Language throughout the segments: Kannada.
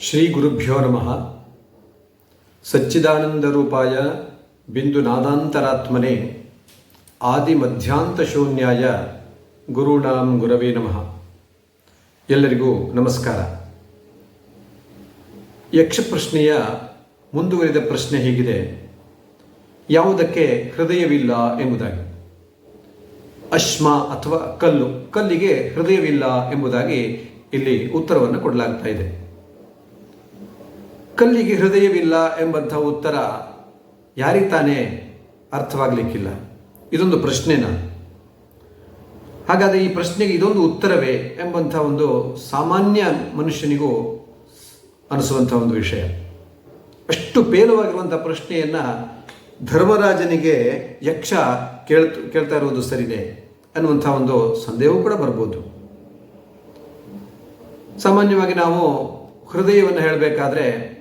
ಶ್ರೀ ಗುರುಭ್ಯೋ ನಮಃ. ಸಚ್ಚಿದಾನಂದ ರೂಪಾಯ ಬಿಂದು ನಾದಾಂತರಾತ್ಮನೆ ಆದಿ ಮಧ್ಯಾಂತ ಶೂನ್ಯಾಯ ಗುರುಣಾಂ ಗುರವೇ ನಮಃ. ಎಲ್ಲರಿಗೂ ನಮಸ್ಕಾರ. ಯಕ್ಷ ಪ್ರಶ್ನೆಯ ಮುಂದುವರಿದ ಪ್ರಶ್ನೆ ಹೀಗಿದೆ. ಯಾವುದಕ್ಕೆ ಹೃದಯವಿಲ್ಲ ಎಂಬುದಾಗಿ. ಅಶ್ಮ ಅಥವಾ ಕಲ್ಲು, ಕಲ್ಲಿಗೆ ಹೃದಯವಿಲ್ಲ ಎಂಬುದಾಗಿ ಇಲ್ಲಿ ಉತ್ತರವನ್ನು ಕೊಡಲಾಗ್ತಾ ಇದೆ. ಕಲ್ಲಿಗೆ ಹೃದಯವಿಲ್ಲ ಎಂಬಂಥ ಉತ್ತರ ಯಾರಿಗೆ ತಾನೇ ಅರ್ಥವಾಗಲಿಕ್ಕಿಲ್ಲ. ಇದೊಂದು ಪ್ರಶ್ನೆನ. ಹಾಗಾದರೆ ಈ ಪ್ರಶ್ನೆಗೆ ಇದೊಂದು ಉತ್ತರವೇ ಎಂಬಂಥ ಒಂದು ಸಾಮಾನ್ಯ ಮನುಷ್ಯನಿಗೂ ಅನಿಸುವಂಥ ಒಂದು ವಿಷಯ. ಅಷ್ಟು ಪೇಲವಾಗಿರುವಂಥ ಪ್ರಶ್ನೆಯನ್ನು ಧರ್ಮರಾಜನಿಗೆ ಯಕ್ಷ ಕೇಳ್ತು, ಕೇಳ್ತಾ ಇರುವುದು ಸರಿದೆ ಅನ್ನುವಂಥ ಒಂದು ಸಂದೇಹವೂ ಕೂಡ ಬರ್ಬೋದು. ಸಾಮಾನ್ಯವಾಗಿ ನಾವು ಹೃದಯವನ್ನು ಹೇಳಬೇಕಾದ್ರೆ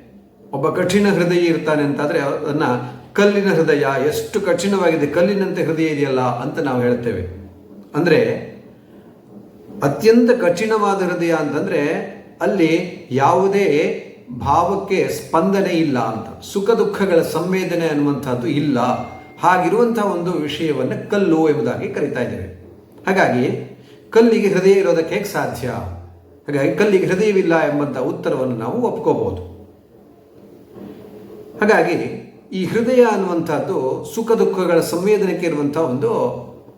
ಒಬ್ಬ ಕಠಿಣ ಹೃದಯ ಇರ್ತಾನೆ ಅಂತಾದರೆ ಅದನ್ನು ಕಲ್ಲಿನ ಹೃದಯ ಎಷ್ಟು ಕಠಿಣವಾಗಿದೆ, ಕಲ್ಲಿನಂತೆ ಹೃದಯ ಇದೆಯಲ್ಲ ಅಂತ ನಾವು ಹೇಳ್ತೇವೆ. ಅಂದರೆ ಅತ್ಯಂತ ಕಠಿಣವಾದ ಹೃದಯ ಅಂತಂದರೆ ಅಲ್ಲಿ ಯಾವುದೇ ಭಾವಕ್ಕೆ ಸ್ಪಂದನೆ ಇಲ್ಲ ಅಂತ, ಸುಖ ದುಃಖಗಳ ಸಂವೇದನೆ ಅನ್ನುವಂಥದ್ದು ಇಲ್ಲ. ಹಾಗಿರುವಂತಹ ಒಂದು ವಿಷಯವನ್ನು ಕಲ್ಲು ಎಂಬುದಾಗಿ ಕರಿತಾ ಇದ್ದೇವೆ. ಹಾಗಾಗಿ ಕಲ್ಲಿಗೆ ಹೃದಯ ಇರೋದಕ್ಕೆ ಹೇಗೆ ಸಾಧ್ಯ? ಹಾಗಾಗಿ ಕಲ್ಲಿಗೆ ಹೃದಯವಿಲ್ಲ ಎಂಬಂಥ ಉತ್ತರವನ್ನು ನಾವು ಒಪ್ಕೋಬಹುದು. ಹಾಗಾಗಿ ಈ ಹೃದಯ ಅನ್ನುವಂಥದ್ದು ಸುಖ ದುಃಖಗಳ ಸಂವೇದನೆಗೆ ಇರುವಂಥ ಒಂದು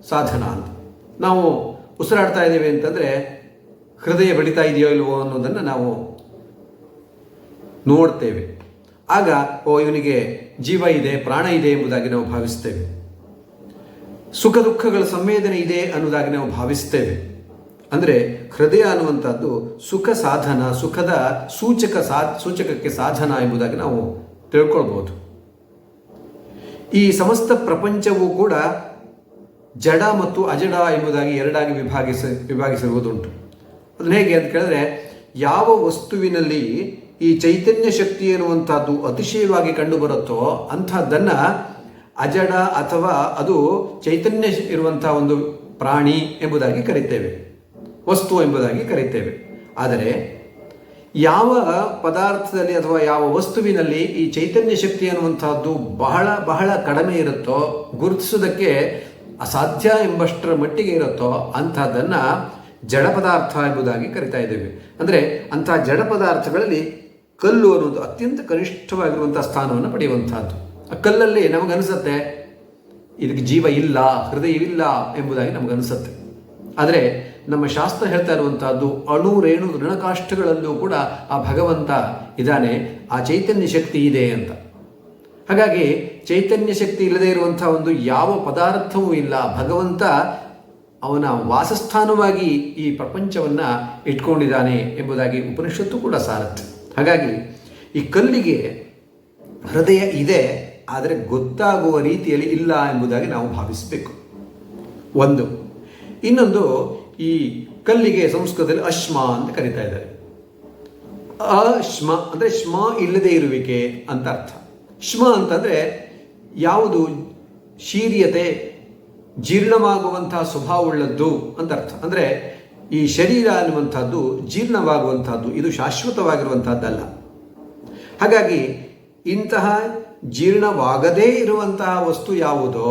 ಸಾಧನ ಅಂತ. ನಾವು ಉಸಿರಾಡ್ತಾ ಇದ್ದೇವೆ ಅಂತಂದರೆ ಹೃದಯ ಬಡಿತಾ ಇದೆಯೋ ಇಲ್ವೋ ಅನ್ನೋದನ್ನು ನಾವು ನೋಡ್ತೇವೆ. ಆಗ, ಓ, ಇವನಿಗೆ ಜೀವ ಇದೆ, ಪ್ರಾಣ ಇದೆ ಎಂಬುದಾಗಿ ನಾವು ಭಾವಿಸ್ತೇವೆ. ಸುಖ ದುಃಖಗಳ ಸಂವೇದನೆ ಇದೆ ಅನ್ನೋದಾಗಿ ನಾವು ಭಾವಿಸ್ತೇವೆ. ಅಂದರೆ ಹೃದಯ ಅನ್ನುವಂಥದ್ದು ಸುಖ ಸಾಧನ, ಸುಖದ ಸೂಚಕ ಸಾ, ಸೂಚಕಕ್ಕೆ ಸಾಧನ ಎಂಬುದಾಗಿ ನಾವು ತಿಳ್ಕೊಳ್ಬೋದು. ಈ ಸಮಸ್ತ ಪ್ರಪಂಚವೂ ಕೂಡ ಜಡ ಮತ್ತು ಅಜಡ ಎಂಬುದಾಗಿ ಎರಡಾಗಿ ವಿಭಾಗಿಸ, ವಿಭಾಗಿಸಿರುವುದುಂಟು. ಅದನ್ನು ಹೇಗೆ ಅಂತ ಕೇಳಿದ್ರೆ, ಯಾವ ವಸ್ತುವಿನಲ್ಲಿ ಈ ಚೈತನ್ಯ ಶಕ್ತಿ ಎನ್ನುವಂಥದ್ದು ಅತಿಶಯವಾಗಿ ಕಂಡುಬರುತ್ತೋ ಅಂಥದ್ದನ್ನು ಅಜಡ ಅಥವಾ ಅದು ಚೈತನ್ಯ ಇರುವಂಥ ಒಂದು ಪ್ರಾಣಿ ಎಂಬುದಾಗಿ ಕರಿತೇವೆ. ವಸ್ತು ಎಂಬುದಾಗಿ ಕರಿತೇವೆ. ಆದರೆ ಯಾವ ಪದಾರ್ಥದಲ್ಲಿ ಅಥವಾ ಯಾವ ವಸ್ತುವಿನಲ್ಲಿ ಈ ಚೈತನ್ಯ ಶಕ್ತಿ ಅನ್ನುವಂಥದ್ದು ಬಹಳ ಬಹಳ ಕಡಿಮೆ ಇರುತ್ತೋ ಗುರುತಿಸೋದಕ್ಕೆ ಅಸಾಧ್ಯ ಎಂಬಷ್ಟರ ಮಟ್ಟಿಗೆ ಇರುತ್ತೋ, ಅಂಥದ್ದನ್ನು ಜಡ ಪದಾರ್ಥ ಎಂಬುದಾಗಿ ಕರಿತಾ ಇದ್ದೇವೆ. ಅಂದರೆ ಅಂಥ ಜಡ ಪದಾರ್ಥಗಳಲ್ಲಿ ಕಲ್ಲು ಅನ್ನೋದು ಅತ್ಯಂತ ಕನಿಷ್ಠವಾಗಿರುವಂಥ ಸ್ಥಾನವನ್ನು ಪಡೆಯುವಂಥದ್ದು ಆ ಕಲ್ಲಲ್ಲಿ ನಮಗನಿಸುತ್ತೆ, ಇದಕ್ಕೆ ಜೀವ ಇಲ್ಲ, ಹೃದಯವಿಲ್ಲ ಎಂಬುದಾಗಿ ನಮಗನಿಸುತ್ತೆ. ಆದರೆ ನಮ್ಮ ಶಾಸ್ತ್ರ ಹೇಳ್ತಾ ಇರುವಂತಹದ್ದು ಅಣು, ರೇಣು ಋಣಕಾಷ್ಟಗಳಲ್ಲೂ ಕೂಡ ಆ ಭಗವಂತ ಇದ್ದಾನೆ, ಆ ಚೈತನ್ಯ ಶಕ್ತಿ ಇದೆ ಅಂತ. ಹಾಗಾಗಿ ಚೈತನ್ಯ ಶಕ್ತಿ ಇಲ್ಲದೆ ಇರುವಂಥ ಒಂದು ಯಾವ ಪದಾರ್ಥವೂ ಇಲ್ಲ. ಭಗವಂತ ಅವನ ವಾಸಸ್ಥಾನವಾಗಿ ಈ ಪ್ರಪಂಚವನ್ನು ಇಟ್ಕೊಂಡಿದ್ದಾನೆ ಎಂಬುದಾಗಿ ಉಪನಿಷತ್ತು ಕೂಡ ಸಾರತ್ತೆ ಹಾಗಾಗಿ ಈ ಕಲ್ಲಿಗೆ ಹೃದಯ ಇದೆ, ಆದರೆ ಗೊತ್ತಾಗುವ ರೀತಿಯಲ್ಲಿ ಇಲ್ಲ ಎಂಬುದಾಗಿ ನಾವು ಭಾವಿಸಬೇಕು. ಒಂದು. ಇನ್ನೊಂದು ಈ ಕಲ್ಲಿಗೆ ಸಂಸ್ಕೃತದಲ್ಲಿ ಅಶ್ಮ ಅಂತ ಕರೀತಾ ಇದ್ದಾರೆ. ಅಶ್ಮ ಅಂದರೆ ಶ್ಮ ಇಲ್ಲದೆ ಇರುವಿಕೆ ಅಂತ ಅರ್ಥ. ಶ್ಮ ಅಂತಂದರೆ ಯಾವುದು? ಶೀರ್ಯತೆ ಜೀರ್ಣವಾಗುವಂತಹ ಸ್ವಭಾವವುಳ್ಳದ್ದು ಅಂತ ಅರ್ಥ. ಅಂದರೆ ಈ ಶರೀರ ಅನ್ನುವಂಥದ್ದು ಜೀರ್ಣವಾಗುವಂಥದ್ದು, ಇದು ಶಾಶ್ವತವಾಗಿರುವಂಥದ್ದಲ್ಲ. ಹಾಗಾಗಿ ಇಂತಹ ಜೀರ್ಣವಾಗದೇ ಇರುವಂತಹ ವಸ್ತು ಯಾವುದೋ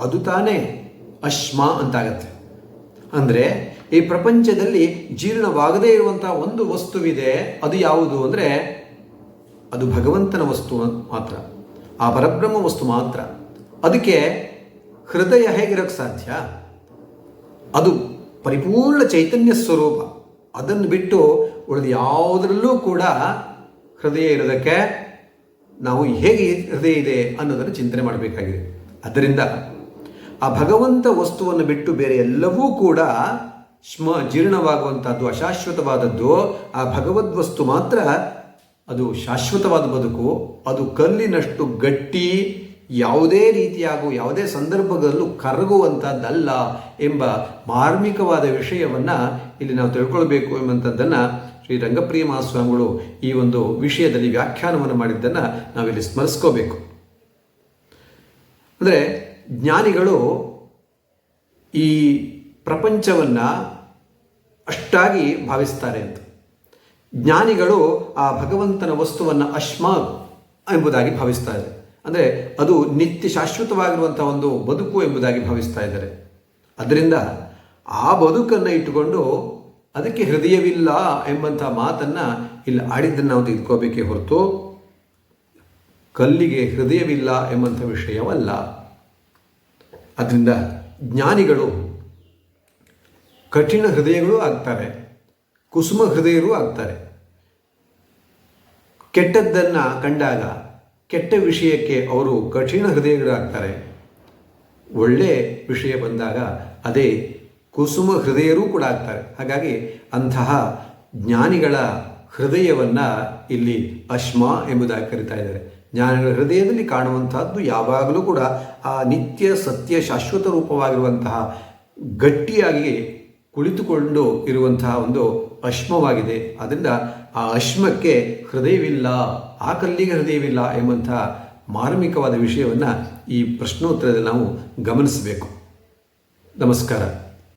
ಅದು ತಾನೇ ಅಶ್ಮ ಅಂತಾಗತ್ತೆ. ಅಂದರೆ ಈ ಪ್ರಪಂಚದಲ್ಲಿ ಜೀರ್ಣವಾಗದೇ ಇರುವಂಥ ಒಂದು ವಸ್ತುವಿದೆ, ಅದು ಯಾವುದು ಅಂದರೆ ಅದು ಭಗವಂತನ ವಸ್ತು ಮಾತ್ರ. ಆ ಪರಬ್ರಹ್ಮ ವಸ್ತು ಮಾತ್ರ. ಅದಕ್ಕೆ ಹೃದಯ ಹೇಗಿರೋಕ್ಕೆ ಸಾಧ್ಯ? ಅದು ಪರಿಪೂರ್ಣ ಚೈತನ್ಯ ಸ್ವರೂಪ. ಅದನ್ನು ಬಿಟ್ಟು ಉಳಿದ ಯಾವುದರಲ್ಲೂ ಕೂಡ ಹೃದಯ ಇರೋದಕ್ಕೆ ನಾವು ಹೇಗೆ ಹೃದಯ ಇದೆ ಅನ್ನೋದನ್ನು ಚಿಂತನೆ ಮಾಡಬೇಕಾಗಿದೆ. ಅದರಿಂದ ಆ ಭಗವಂತ ವಸ್ತುವನ್ನು ಬಿಟ್ಟು ಬೇರೆ ಎಲ್ಲವೂ ಕೂಡ ಶ್ಮ ಜೀರ್ಣವಾಗುವಂಥದ್ದು ಅಶಾಶ್ವತವಾದದ್ದು, ಆ ಭಗವದ್ ವಸ್ತು ಮಾತ್ರ ಅದು ಶಾಶ್ವತವಾದ ಬದುಕು, ಅದು ಕಲ್ಲಿನಷ್ಟು ಗಟ್ಟಿ, ಯಾವುದೇ ರೀತಿಯಾಗೂ ಯಾವುದೇ ಸಂದರ್ಭದಲ್ಲೂ ಕರಗುವಂಥದ್ದಲ್ಲ ಎಂಬ ಮಾರ್ಮಿಕವಾದ ವಿಷಯವನ್ನು ಇಲ್ಲಿ ನಾವು ತಿಳ್ಕೊಳ್ಬೇಕು ಎಂಬಂಥದ್ದನ್ನು ಶ್ರೀ ರಂಗಪ್ರಿಯ ಮಹಾಸ್ವಾಮಿಗಳು ಈ ಒಂದು ವಿಷಯದಲ್ಲಿ ವ್ಯಾಖ್ಯಾನವನ್ನು ಮಾಡಿದ್ದನ್ನು ನಾವಿಲ್ಲಿ ಸ್ಮರಿಸ್ಕೋಬೇಕು. ಅಂದರೆ ಜ್ಞಾನಿಗಳು ಈ ಪ್ರಪಂಚವನ್ನು ಅಷ್ಟಾಗಿ ಭಾವಿಸ್ತಾರೆ ಅಂತ. ಜ್ಞಾನಿಗಳು ಆ ಭಗವಂತನ ವಸ್ತುವನ್ನು ಅಶ್ಮ ಎಂಬುದಾಗಿ ಭಾವಿಸ್ತಾ ಇದೆ ಅಂದರೆ ಅದು ನಿತ್ಯ ಶಾಶ್ವತವಾಗಿರುವಂಥ ಒಂದು ಬದುಕು ಎಂಬುದಾಗಿ ಭಾವಿಸ್ತಾ ಇದ್ದಾರೆ. ಅದರಿಂದ ಆ ಬದುಕನ್ನು ಇಟ್ಟುಕೊಂಡು ಅದಕ್ಕೆ ಹೃದಯವಿಲ್ಲ ಎಂಬಂಥ ಮಾತನ್ನು ಇಲ್ಲಿ ಆಡಿದ್ದನ್ನು ನಾವು ತೆಗೆದುಕೋಬೇಕೇ ಹೊರತು ಕಲ್ಲಿಗೆ ಹೃದಯವಿಲ್ಲ ಎಂಬಂಥ ವಿಷಯವಲ್ಲ. ಅದರಿಂದ ಜ್ಞಾನಿಗಳು ಕಠಿಣ ಹೃದಯಗಳು ಆಗ್ತಾರೆ ಕುಸುಮ ಹೃದಯರು ಆಗ್ತಾರೆ. ಕೆಟ್ಟದ್ದನ್ನು ಕಂಡಾಗ, ಕೆಟ್ಟ ವಿಷಯಕ್ಕೆ ಅವರು ಕಠಿಣ ಹೃದಯಗಳಾಗ್ತಾರೆ. ಒಳ್ಳೆ ವಿಷಯ ಬಂದಾಗ ಅದೇ ಕುಸುಮ ಹೃದಯರೂ ಕೂಡ ಆಗ್ತಾರೆ. ಹಾಗಾಗಿ ಅಂತಹ ಜ್ಞಾನಿಗಳ ಹೃದಯವನ್ನು ಇಲ್ಲಿ ಅಶ್ಮ ಎಂಬುದಾಗಿ ಕರಿತಾ ಇದ್ದಾರೆ. ಜ್ಞಾನಿಗಳ ಹೃದಯದಲ್ಲಿ ಕಾಣುವಂತಹದ್ದು ಯಾವಾಗಲೂ ಕೂಡ ಆ ನಿತ್ಯ ಸತ್ಯ ಶಾಶ್ವತ ರೂಪವಾಗಿರುವಂತಹ ಗಟ್ಟಿಯಾಗಿ ಕುಳಿತುಕೊಂಡು ಇರುವಂತಹ ಒಂದು ಅಶ್ಮವಾಗಿದೆ. ಆದ್ದರಿಂದ ಆ ಅಶ್ಮಕ್ಕೆ ಹೃದಯವಿಲ್ಲ, ಆ ಕಲ್ಲಿಗೆ ಹೃದಯವಿಲ್ಲ ಎಂಬಂತಹ ಮಾರ್ಮಿಕವಾದ ವಿಷಯವನ್ನು ಈ ಪ್ರಶ್ನೋತ್ತರದಲ್ಲಿ ನಾವು ಗಮನಿಸಬೇಕು. ನಮಸ್ಕಾರ.